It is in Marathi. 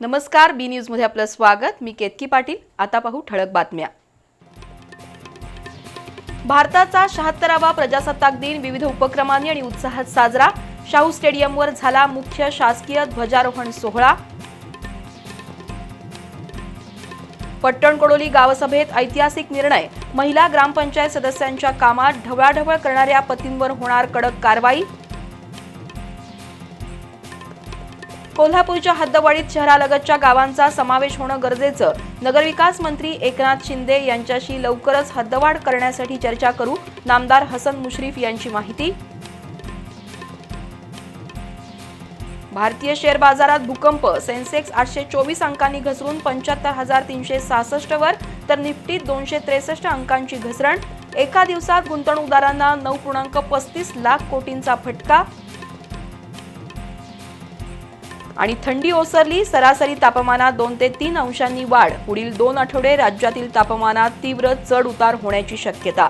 नमस्कार बी न्यूजमध्ये आपलं स्वागत. मी केतकी पाटील. आता पाहू ठळक बातम्या. भारताचा शहात्तरावा प्रजासत्ताक दिन विविध उपक्रमांनी आणि उत्साहात साजरा. शाहू स्टेडियमवर झाला मुख्य शासकीय ध्वजारोहण सोहळा. पट्टणकोडोली गावसभेत ऐतिहासिक निर्णय. महिला ग्रामपंचायत सदस्यांच्या कामात ढवळाढवळ करणाऱ्या पतींवर होणार कडक कारवाई. कोल्हापूरच्या हद्दवाडीत शहरालगतच्या गावांचा समावेश होणं गरजेचं. नगरविकास मंत्री एकनाथ शिंदे यांच्याशी लवकरच हद्दवाढ करण्यासाठी चर्चा करू नामदार हसन मुश्रीफ यांची माहिती. भारतीय शेअर बाजारात भूकंप सेन्सेक्स आठशे चोवीस अंकांनी घसरून पंच्याहत्तर हजार तीनशे सहासष्ट वर तर निफ्टीत दोनशे त्रेसष्ट अंकांची घसरण. एका दिवसात गुंतवणूकदारांना नऊ पूर्णांक पस्तीस लाख कोटींचा फटका. आणि थंडी ओसरली सरासरी तापमानात दोन ते तीन अंशांनी वाढ. पुढील दोन आठवडे राज्यातील तापमानात तीव्र चढ उतार होण्याची शक्यता.